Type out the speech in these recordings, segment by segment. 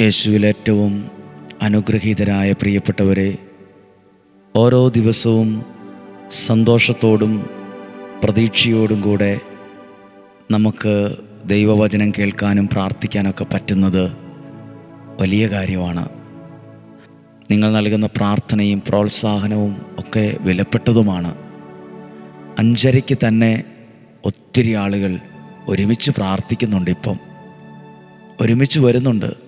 യേശുവിൽ ഏറ്റവും അനുഗ്രഹീതരായ പ്രിയപ്പെട്ടവരെ ഓരോ ദിവസവും സന്തോഷത്തോടും പ്രതീക്ഷയോടും കൂടെ നമുക്ക് ദൈവവചനം കേൾക്കാനും പ്രാർത്ഥിക്കാനൊക്കെ പറ്റുന്നത് വലിയ കാര്യമാണ്. നിങ്ങൾ നൽകുന്ന പ്രാർത്ഥനയും പ്രോത്സാഹനവും ഒക്കെ വിലപ്പെട്ടതുമാണ്. അഞ്ചരയ്ക്ക് തന്നെ ഒത്തിരി ആളുകൾ ഒരുമിച്ച് പ്രാർത്ഥിക്കുന്നുണ്ട് ഇപ്പം. ഒരുമിച്ച് വരുന്നുണ്ട്.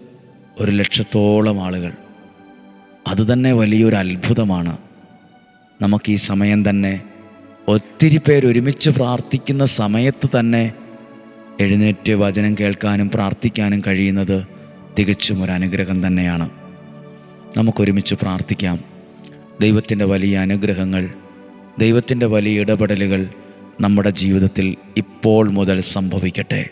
ഒരു ലക്ഷത്തോളം ആളുകൾ. അതുതന്നെ വലിയൊരു അത്ഭുതമാണ്. നമുക്ക് ഈ സമയം തന്നെ ഒത്തിരി പേർ ഒരുമിച്ച് പ്രാർത്ഥിക്കുന്ന സമയത്ത് തന്നെ എഴുന്നേറ്റ് വചനം കേൾക്കാനും പ്രാർത്ഥിക്കാനും കഴിയുന്നത് തികച്ചും ഒരു അനുഗ്രഹം തന്നെയാണ്. നമുക്കൊരുമിച്ച് പ്രാർത്ഥിക്കാം. ദൈവത്തിന്റെ വലിയ അനുഗ്രഹങ്ങൾ ദൈവത്തിന്റെ വലിയ ഇടപെടലുകൾ നമ്മുടെ ജീവിതത്തിൽ ഇപ്പോൾ മുതൽ സംഭവിക്കട്ടെ.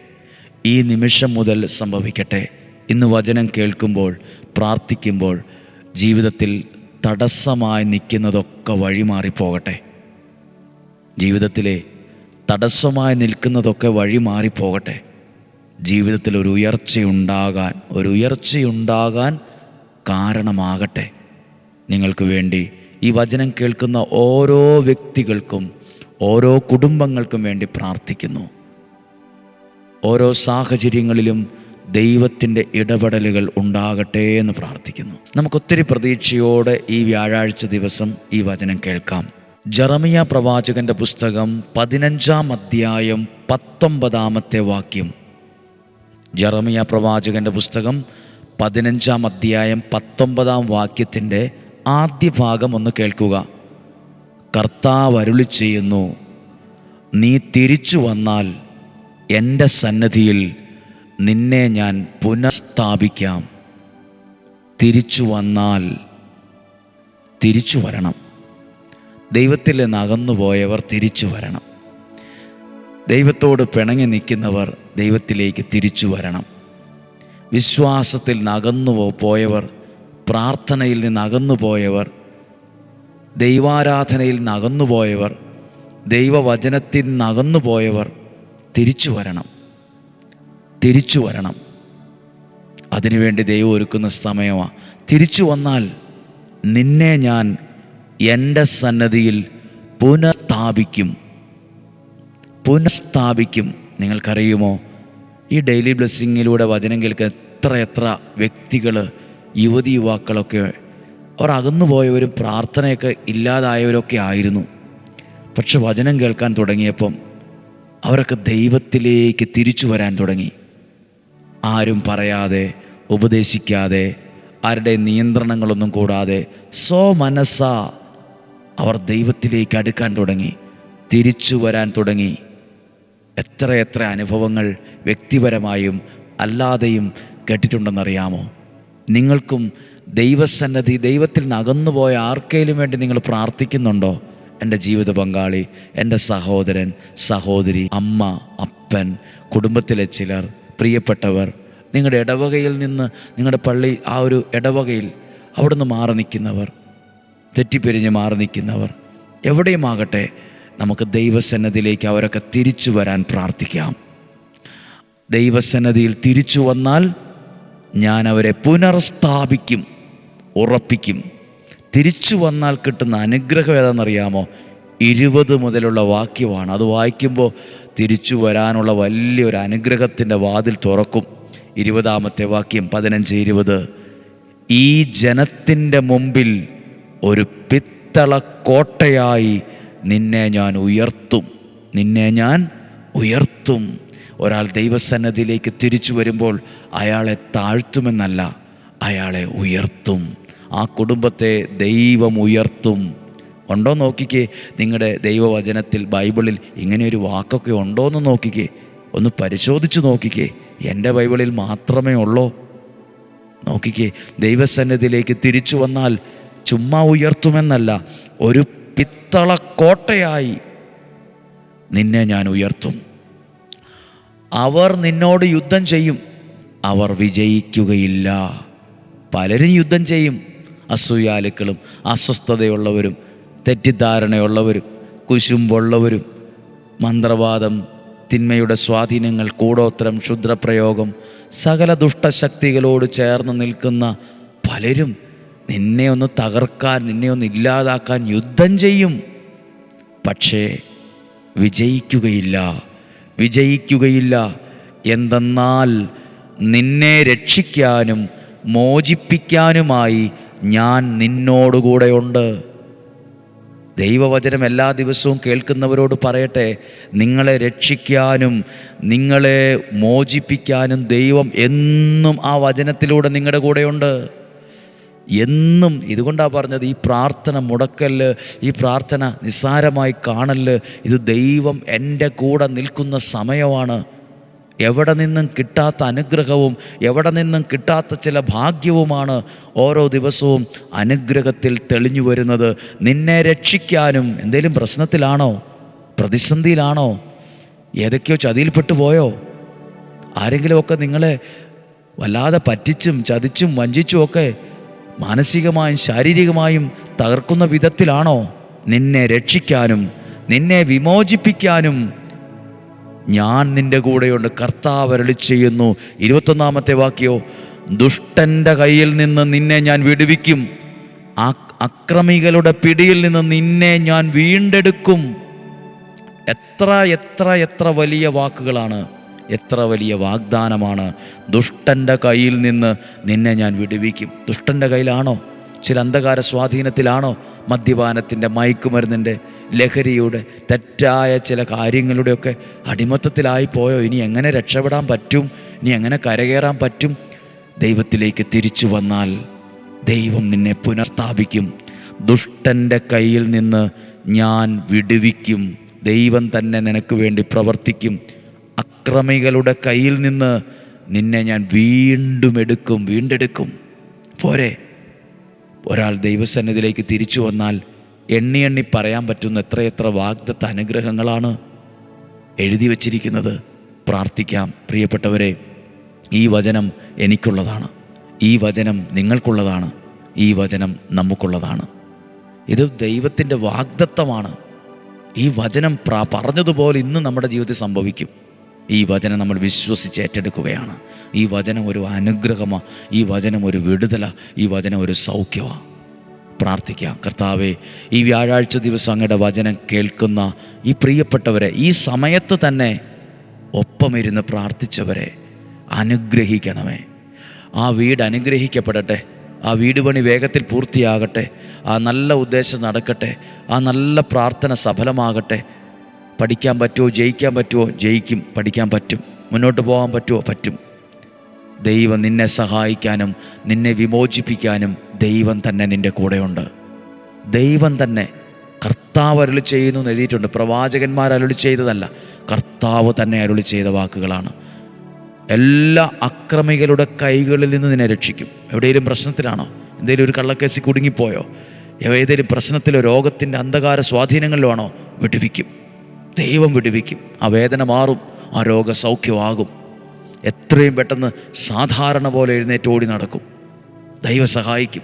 ഈ നിമിഷം മുതൽ സംഭവിക്കട്ടെ. ഇന്ന് വചനം കേൾക്കുമ്പോൾ പ്രാർത്ഥിക്കുമ്പോൾ ജീവിതത്തിൽ തടസ്സമായി നിൽക്കുന്നതൊക്കെ വഴിമാറിപ്പോകട്ടെ ജീവിതത്തിലെ തടസ്സമായി നിൽക്കുന്നതൊക്കെ വഴിമാറിപ്പോകട്ടെ ജീവിതത്തിൽ ഒരു ഉയർച്ചയുണ്ടാകാൻ ഒരു ഉയർച്ചയുണ്ടാകാൻ കാരണമാകട്ടെ. നിങ്ങൾക്ക് വേണ്ടി ഈ വചനം കേൾക്കുന്ന ഓരോ വ്യക്തികൾക്കും ഓരോ കുടുംബങ്ങൾക്കും വേണ്ടി പ്രാർത്ഥിക്കുന്നു. ഓരോ സാഹചര്യങ്ങളിലും ദൈവത്തിന്റെ ഇടപെടലുകൾ ഉണ്ടാകട്ടെ എന്ന് പ്രാർത്ഥിക്കുന്നു. നമുക്കൊത്തിരി പ്രതീക്ഷയോടെ ഈ വ്യാഴാഴ്ച ദിവസം ഈ വചനം കേൾക്കാം. ജറമിയ പ്രവാചകന്റെ പുസ്തകം പതിനഞ്ചാം അധ്യായം പത്തൊമ്പതാമത്തെ വാക്യം. ജറമിയ പ്രവാചകന്റെ പുസ്തകം പതിനഞ്ചാം അധ്യായം പത്തൊമ്പതാം വാക്യത്തിന്റെ ആദ്യ ഭാഗം ഒന്ന് കേൾക്കുക. കർത്താവ് അരുളി ചെയ്യുന്നു നീ തിരിച്ചു വന്നാൽ എന്റെ സന്നദ്ധിയിൽ നിന്നെ ഞാൻ പുനഃസ്ഥാപിക്കാം. തിരിച്ചു വന്നാൽ തിരിച്ചു വരണം. ദൈവത്തിൽ നിന്ന് അകന്നുപോയവർ തിരിച്ചു വരണം. ദൈവത്തോട് പിണങ്ങി നിൽക്കുന്നവർ ദൈവത്തിലേക്ക് തിരിച്ചു വരണം. വിശ്വാസത്തിൽ നിന്ന് അകന്നു പോയവർ പ്രാർത്ഥനയിൽ നിന്ന് അകന്നു പോയവർ ദൈവാരാധനയിൽ നിന്ന് പോയവർ ദൈവവചനത്തിൽ നിന്ന് പോയവർ തിരിച്ചു വരണം. തിരിച്ചു വരണം. അതിനുവേണ്ടി ദൈവം ഒരുക്കുന്ന സമയമാണ് തിരിച്ചു വന്നാൽ നിന്നെ ഞാൻ എന്റെ സന്നദ്ധിയിൽ പുനഃസ്ഥാപിക്കും. പുനഃസ്ഥാപിക്കും. നിങ്ങൾക്കറിയുമോ? ഈ ഡെയിലി ബ്ലെസ്സിങ്ങിലൂടെ വചനം കേൾക്കുന്ന എത്ര എത്ര വ്യക്തികൾ യുവതി യുവാക്കളൊക്കെ അവർ അകന്നുപോയവരും പ്രാർത്ഥനയൊക്കെ ഇല്ലാതായവരൊക്കെ ആയിരുന്നു. പക്ഷെ വചനം കേൾക്കാൻ തുടങ്ങിയപ്പം അവരൊക്കെ ദൈവത്തിലേക്ക് തിരിച്ചു വരാൻ തുടങ്ങി. ആരും പറയാതെ ഉപദേശിക്കാതെ ആരുടെ നിയന്ത്രണങ്ങളൊന്നും കൂടാതെ സോ മനസ്സ അവർ ദൈവത്തിലേക്ക് അടുക്കാൻ തുടങ്ങി തിരിച്ചു വരാൻ തുടങ്ങി. എത്ര എത്ര അനുഭവങ്ങൾ വ്യക്തിപരമായും അല്ലാതെയും കേട്ടിട്ടുണ്ടെന്നറിയാമോ? നിങ്ങൾക്കും ദൈവസന്നദ്ധി ദൈവത്തിൽ നിന്ന് അകന്നുപോയ ആർക്കേലും വേണ്ടി നിങ്ങൾ പ്രാർത്ഥിക്കുന്നുണ്ടോ? എന്റെ ജീവിത പങ്കാളി എന്റെ സഹോദരൻ സഹോദരി അമ്മ അപ്പൻ കുടുംബത്തിലെ ചിലർ പ്രിയപ്പെട്ടവർ നിങ്ങളുടെ ഇടവകയിൽ നിന്ന് നിങ്ങളുടെ പള്ളി ആ ഒരു ഇടവകയിൽ അവിടുന്ന് മാറി നിൽക്കുന്നവർ തെറ്റിപ്പിരിഞ്ഞ് മാറി നിൽക്കുന്നവർ എവിടെയുമാകട്ടെ നമുക്ക് ദൈവസന്നദ്ധിയിലേക്ക് അവരൊക്കെ തിരിച്ചു വരാൻ പ്രാർത്ഥിക്കാം. ദൈവസന്നദ്ധിയിൽ തിരിച്ചു വന്നാൽ ഞാൻ അവരെ പുനർസ്ഥാപിക്കും ഉറപ്പിക്കും. തിരിച്ചു വന്നാൽ കിട്ടുന്ന അനുഗ്രഹം ഏതാണെന്നറിയാമോ? ഇരുപത് മുതലുള്ള വാക്യമാണ്. അത് വായിക്കുമ്പോൾ തിരിച്ചു വരാനുള്ള വലിയൊരു അനുഗ്രഹത്തിന്റെ വാതിൽ തുറക്കും. ഇരുപതാമത്തെ വാക്യം പതിനഞ്ച് ഇരുപത്. ഈ ജനത്തിന്റെ മുമ്പിൽ ഒരു പിത്തള കോട്ടയായി നിന്നെ ഞാൻ ഉയർത്തും. നിന്നെ ഞാൻ ഉയർത്തും. ഒരാൾ ദൈവസന്നദ്ധിയിലേക്ക് തിരിച്ചു വരുമ്പോൾ അയാളെ താഴ്ത്തുമെന്നല്ല അയാളെ ഉയർത്തും. ആ കുടുംബത്തെ ദൈവം ഉയർത്തും. ഉണ്ടോ നോക്കിക്കേ. നിങ്ങളുടെ ദൈവവചനത്തിൽ ബൈബിളിൽ ഇങ്ങനെയൊരു വാക്കൊക്കെ ഉണ്ടോ എന്ന് നോക്കിക്കേ. ഒന്ന് പരിശോധിച്ച് നോക്കിക്കേ. എന്റെ ബൈബിളിൽ മാത്രമേ ഉള്ളൂ? നോക്കിക്കേ. ദൈവസന്നിധിയിലേക്ക് തിരിച്ചു വന്നാൽ ചുമ്മാ ഉയർത്തുമെന്നല്ല ഒരു പിത്തള കോട്ടയായി നിന്നെ ഞാൻ ഉയർത്തും. അവർ നിന്നോട് യുദ്ധം ചെയ്യും അവർ വിജയിക്കുകയില്ല. പലരും യുദ്ധം ചെയ്യും അസൂയാലുക്കളും അസ്വസ്ഥതയുള്ളവരും തെറ്റിദ്ധാരണയുള്ളവരും കുശുമ്പുള്ളവരും മന്ത്രവാദം തിന്മയുടെ സ്വാധീനങ്ങൾ കൂടോത്രം ക്ഷുദ്രപ്രയോഗം സകല ദുഷ്ടശക്തികളോട് ചേർന്ന് നിൽക്കുന്ന പലരും നിന്നെ ഒന്ന് തകർക്കാൻ നിന്നെ ഒന്ന് ഇല്ലാതാക്കാൻ യുദ്ധം ചെയ്യും. പക്ഷേ വിജയിക്കുകയില്ല. വിജയിക്കുകയില്ല. എന്തെന്നാൽ നിന്നെ രക്ഷിക്കാനും മോചിപ്പിക്കാനുമായി ഞാൻ നിന്നോടുകൂടെയുണ്ട്. ദൈവവചനം എല്ലാ ദിവസവും കേൾക്കുന്നവരോട് പറയട്ടെ നിങ്ങളെ രക്ഷിക്കാനും നിങ്ങളെ മോചിപ്പിക്കാനും ദൈവം എന്നും ആ വചനത്തിലൂടെ നിങ്ങളുടെ കൂടെയുണ്ട്. എന്നും ഇതുകൊണ്ടാണ് പറഞ്ഞത് ഈ പ്രാർത്ഥന മുടക്കല്ല് ഈ പ്രാർത്ഥന നിസ്സാരമായി കാണൽ ഇത് ദൈവം എന്റെ കൂടെ നിൽക്കുന്ന സമയമാണ്. എവിടെ നിന്നും കിട്ടാത്ത അനുഗ്രഹവും എവിടെ നിന്നും കിട്ടാത്ത ചില ഭാഗ്യവുമാണ് ഓരോ ദിവസവും അനുഗ്രഹത്തിൽ തെളിഞ്ഞു വരുന്നത്. നിന്നെ രക്ഷിക്കാനും എന്തെങ്കിലും പ്രശ്നത്തിലാണോ? പ്രതിസന്ധിയിലാണോ? ഏതൊക്കെയോ ചതിയിൽപ്പെട്ടു പോയോ? ആരെങ്കിലുമൊക്കെ നിങ്ങളെ വല്ലാതെ പറ്റിച്ചും ചതിച്ചും വഞ്ചിച്ചും ഒക്കെ മാനസികമായും ശാരീരികമായും തകർക്കുന്ന വിധത്തിലാണോ? നിന്നെ രക്ഷിക്കാനും നിന്നെ വിമോചിപ്പിക്കാനും ഞാൻ നിന്റെ കൂടെയുണ്ട്. കർത്താവ് അരുളി ചെയ്യുന്നു. ഇരുപത്തൊന്നാമത്തെ വാക്യോ ദുഷ്ടന്റെ കയ്യിൽ നിന്ന് നിന്നെ ഞാൻ വിടുവിക്കും. അക്രമികളുടെ പിടിയിൽ നിന്ന് നിന്നെ ഞാൻ വീണ്ടെടുക്കും. എത്ര എത്ര എത്ര വലിയ വാക്കുകളാണ്. എത്ര വലിയ വാഗ്ദാനമാണ്. ദുഷ്ടന്റെ കയ്യിൽ നിന്ന് നിന്നെ ഞാൻ വിടുവിക്കും. ദുഷ്ടന്റെ കയ്യിലാണോ? ചില അന്ധകാര സ്വാധീനത്തിലാണോ? മദ്യപാനത്തിന്റെ മയക്കുമരുന്നിന്റെ ലഹരിയുടെ തെറ്റായ ചില കാര്യങ്ങളുടെയൊക്കെ അടിമത്തത്തിലായി പോയോ? ഇനി എങ്ങനെ രക്ഷപ്പെടാൻ പറ്റും? ഇനി എങ്ങനെ കരകയറാൻ പറ്റും? ദൈവത്തിലേക്ക് തിരിച്ചു വന്നാൽ ദൈവം നിന്നെ പുനഃസ്ഥാപിക്കും. ദുഷ്ടന്റെ കയ്യിൽ നിന്ന് ഞാൻ വിടുവിക്കും. ദൈവം തന്നെ നിനക്ക് വേണ്ടി പ്രവർത്തിക്കും. അക്രമികളുടെ കയ്യിൽ നിന്ന് നിന്നെ ഞാൻ വീണ്ടും എടുക്കും വീണ്ടെടുക്കും. പോരെ? ഒരാൾ ദൈവസന്നിധിയിലേക്ക് തിരിച്ചു വന്നാൽ എണ്ണി എണ്ണി പറയാൻ പറ്റുന്ന എത്രയെത്ര വാഗ്ദത്ത അനുഗ്രഹങ്ങളാണ് എഴുതി വച്ചിരിക്കുന്നത്. പ്രാർത്ഥിക്കാം. പ്രിയപ്പെട്ടവരെ ഈ വചനം എനിക്കുള്ളതാണ്. ഈ വചനം നിങ്ങൾക്കുള്ളതാണ്. ഈ വചനം നമുക്കുള്ളതാണ്. ഇത് ദൈവത്തിന്റെ വാഗ്ദത്തമാണ്. ഈ വചനം പ്രാ പറഞ്ഞതുപോലെ ഇന്ന് നമ്മുടെ ജീവിതത്തിൽ സംഭവിക്കും. ഈ വചനം നമ്മൾ വിശ്വസിച്ച് ഏറ്റെടുക്കുകയാണ്. ഈ വചനം ഒരു അനുഗ്രഹമാണ് ഈ വചനം ഒരു വിടുതല. ഈ വചനം ഒരു സൗഖ്യമാണ് പ്രാർത്ഥിക്കാം. കർത്താവെ ഈ വ്യാഴാഴ്ച ദിവസം അങ്ങയുടെ വചനം കേൾക്കുന്ന ഈ പ്രിയപ്പെട്ടവരെ ഈ സമയത്ത് തന്നെ ഒപ്പമിരുന്ന് പ്രാർത്ഥിച്ചവരെ അനുഗ്രഹിക്കണമേ. ആ വീട് അനുഗ്രഹിക്കപ്പെടട്ടെ. ആ വീട് പണി വേഗത്തിൽ പൂർത്തിയാകട്ടെ. ആ നല്ല ഉദ്ദേശം നടക്കട്ടെ. ആ നല്ല പ്രാർത്ഥന സഫലമാകട്ടെ. പഠിക്കാൻ പറ്റുമോ ജയിക്കാൻ പറ്റുമോ? ജയിക്കും പഠിക്കാൻ പറ്റും. മുന്നോട്ട് പോകാൻ പറ്റുമോ? പറ്റും. ദൈവം നിന്നെ സഹായിക്കാനും നിന്നെ വിമോചിപ്പിക്കാനും ദൈവം തന്നെ നിന്റെ കൂടെയുണ്ട്. ദൈവം തന്നെ കർത്താവ് അരുളി ചെയ്യുന്നു എന്ന് എഴുതിയിട്ടുണ്ട്. പ്രവാചകന്മാർ അരുളി ചെയ്തതല്ല കർത്താവ് തന്നെ അരുളി ചെയ്ത വാക്കുകളാണ്. എല്ലാ അക്രമികളുടെ കൈകളിൽ നിന്ന് നിന്നെ രക്ഷിക്കും. എവിടെയെങ്കിലും പ്രശ്നത്തിലാണോ? എന്തെങ്കിലും ഒരു കള്ളക്കേസിൽ കുടുങ്ങിപ്പോയോ? ഏതെങ്കിലും പ്രശ്നത്തിലോ രോഗത്തിന്റെ അന്ധകാര സ്വാധീനങ്ങളിലോ ആണോ? വിടുവിക്കും. ദൈവം വിടുവിക്കും. ആ വേദന മാറും ആ രോഗ സൗഖ്യമാകും എത്രയും പെട്ടെന്ന് സാധാരണ പോലെ എഴുന്നേറ്റ് ഓടി നടക്കും. ദൈവം സഹായിക്കും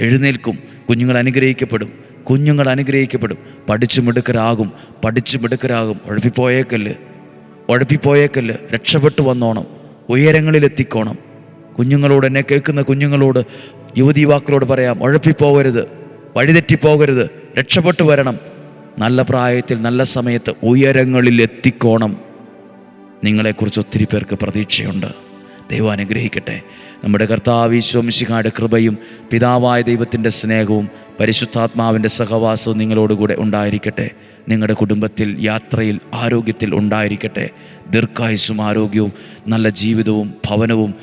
എഴുന്നേൽക്കും. കുഞ്ഞുങ്ങൾ അനുഗ്രഹിക്കപ്പെടും. കുഞ്ഞുങ്ങൾ അനുഗ്രഹിക്കപ്പെടും. പഠിച്ചു മിടുക്കരാകും. പഠിച്ചു മിടുക്കരാകും. ഉഴപ്പിപ്പോയേക്കല്ല് ഉഴപ്പിപ്പോയേക്കല്ല് രക്ഷപ്പെട്ടു വന്നോണം. ഉയരങ്ങളിലെത്തിക്കോണം. കുഞ്ഞുങ്ങളോട് എന്നെ കേൾക്കുന്ന കുഞ്ഞുങ്ങളോട് യുവതി യുവാക്കളോട് പറയാം ഉഴപ്പിപ്പോകരുത് വഴിതെറ്റിപ്പോകരുത്. രക്ഷപ്പെട്ടു വരണം. നല്ല പ്രായത്തിൽ നല്ല സമയത്ത് ഉയരങ്ങളിൽ എത്തിക്കോണം നിങ്ങളെക്കുറിച്ച് ഒത്തിരി പേർക്ക് പ്രതീക്ഷയുണ്ട്. ദൈവം അനുഗ്രഹിക്കട്ടെ. നമ്മുടെ കർത്താവ് കൃപയും പിതാവായ ദൈവത്തിന്റെ സ്നേഹവും പരിശുദ്ധാത്മാവിന്റെ സഹവാസവും നിങ്ങളോടുകൂടെ ഉണ്ടായിരിക്കട്ടെ. നിങ്ങളുടെ കുടുംബത്തിൽ യാത്രയിൽ ആരോഗ്യത്തിൽ ഉണ്ടായിരിക്കട്ടെ. ദീർഘായുസ്സും ആരോഗ്യവും നല്ല ജീവിതവും ഭവനവും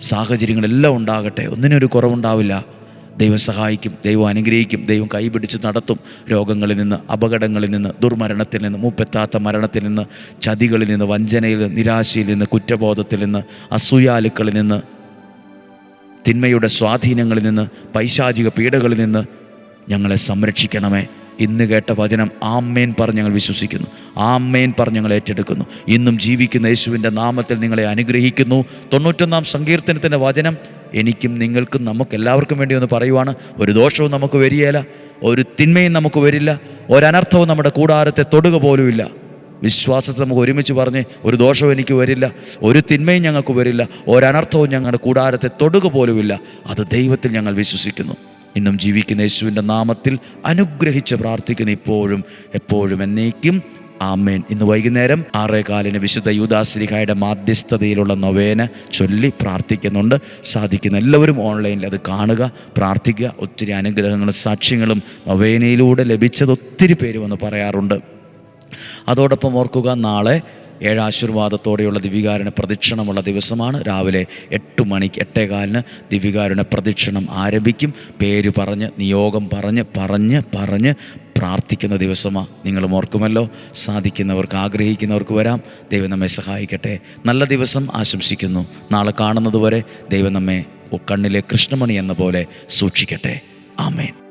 സാഹചര്യങ്ങളെല്ലാം ഉണ്ടാകട്ടെ. ഒന്നിനൊരു കുറവുണ്ടാവില്ല. ദൈവം സഹായിക്കും ദൈവം അനുഗ്രഹിക്കും ദൈവം കൈപിടിച്ച് നടത്തും. രോഗങ്ങളിൽ നിന്ന് അപകടങ്ങളിൽ നിന്ന് ദുർമരണത്തിൽ നിന്ന് മൂപ്പെത്താത്ത മരണത്തിൽ നിന്ന് ചതികളിൽ നിന്ന് വഞ്ചനയിൽ നിന്ന് നിരാശയിൽ നിന്ന് കുറ്റബോധത്തിൽ നിന്ന് അസൂയാലുക്കളിൽ നിന്ന് തിന്മയുടെ സ്വാധീനങ്ങളിൽ നിന്ന് പൈശാചിക പീഡകളിൽ നിന്ന് ഞങ്ങളെ സംരക്ഷിക്കണമേ. ഇന്ന് കേട്ട വചനം ആമ്മേൻ പറഞ്ഞ് ഞങ്ങൾ വിശ്വസിക്കുന്നു. ആമ്മേൻ പറഞ്ഞ് ഞങ്ങൾ ഏറ്റെടുക്കുന്നു. ഇന്നും ജീവിക്കുന്ന യേശുവിന്റെ നാമത്തിൽ നിങ്ങളെ അനുഗ്രഹിക്കുന്നു. തൊണ്ണൂറ്റൊന്നാം സങ്കീർത്തനത്തിന്റെ വചനം എനിക്കും നിങ്ങൾക്കും നമുക്ക് എല്ലാവർക്കും വേണ്ടി ഒന്ന് പറയുവാണ്. ഒരു ദോഷവും നമുക്ക് വരികയില്ല. ഒരു തിന്മയും നമുക്ക് വരില്ല. ഒരനർത്ഥവും നമ്മുടെ കൂടാരത്തെ തൊടുക പോലുമില്ല. വിശ്വാസത്തെ നമുക്ക് ഒരുമിച്ച് പറഞ്ഞ് ഒരു ദോഷവും എനിക്ക് വരില്ല. ഒരു തിന്മയും ഞങ്ങൾക്ക് വരില്ല. ഒരനർത്ഥവും ഞങ്ങളുടെ കൂടാരത്തെ തൊടുക പോലുമില്ല. അത് ദൈവത്തിൽ ഞങ്ങൾ വിശ്വസിക്കുന്നു. ഇന്നും ജീവിക്കുന്ന യേശുവിന്റെ നാമത്തിൽ അനുഗ്രഹിച്ച് പ്രാർത്ഥിക്കുന്ന ഇപ്പോഴും എപ്പോഴും എന്നേക്കും ആമേൻ. ഇന്ന് വൈകുന്നേരം ആറേ കാലിന് വിശുദ്ധ യൂദാശ്രീഹായുടെ മാധ്യസ്ഥതയിലുള്ള നൊവേന ചൊല്ലി പ്രാർത്ഥിക്കുന്നുണ്ട്. സാധിക്കുന്ന എല്ലാവരും ഓൺലൈനിൽ അത് കാണുക പ്രാർത്ഥിക്കുക. ഒത്തിരി അനുഗ്രഹങ്ങളും സാക്ഷ്യങ്ങളും നൊവേനയിലൂടെ ലഭിച്ചത് ഒത്തിരി പേര് വന്ന് പറയാറുണ്ട്. അതോടൊപ്പം ഓർക്കുക നാളെ ഏഴാശീർവാദത്തോടെയുള്ള ദിവികാരുണ പ്രദക്ഷിണമുള്ള ദിവസമാണ്. രാവിലെ എട്ട് മണിക്ക് എട്ടേകാലിന് ദിവികാരുണ പ്രദക്ഷിണം ആരംഭിക്കും. പേര് പറഞ്ഞ് നിയോഗം പറഞ്ഞ് പറഞ്ഞ് പറഞ്ഞ് പ്രാർത്ഥിക്കുന്ന ദിവസമാണ് നിങ്ങൾ ഓർക്കുമല്ലോ സാധിക്കുന്നവർക്ക് ആഗ്രഹിക്കുന്നവർക്ക് വരാം. ദൈവം നമ്മെ സഹായിക്കട്ടെ. നല്ല ദിവസം ആശംസിക്കുന്നു. നാളെ കാണുന്നതുവരെ ദൈവം നമ്മെ കണ്ണിലെ കൃഷ്ണമണി എന്ന പോലെ സൂക്ഷിക്കട്ടെ. ആമേൻ.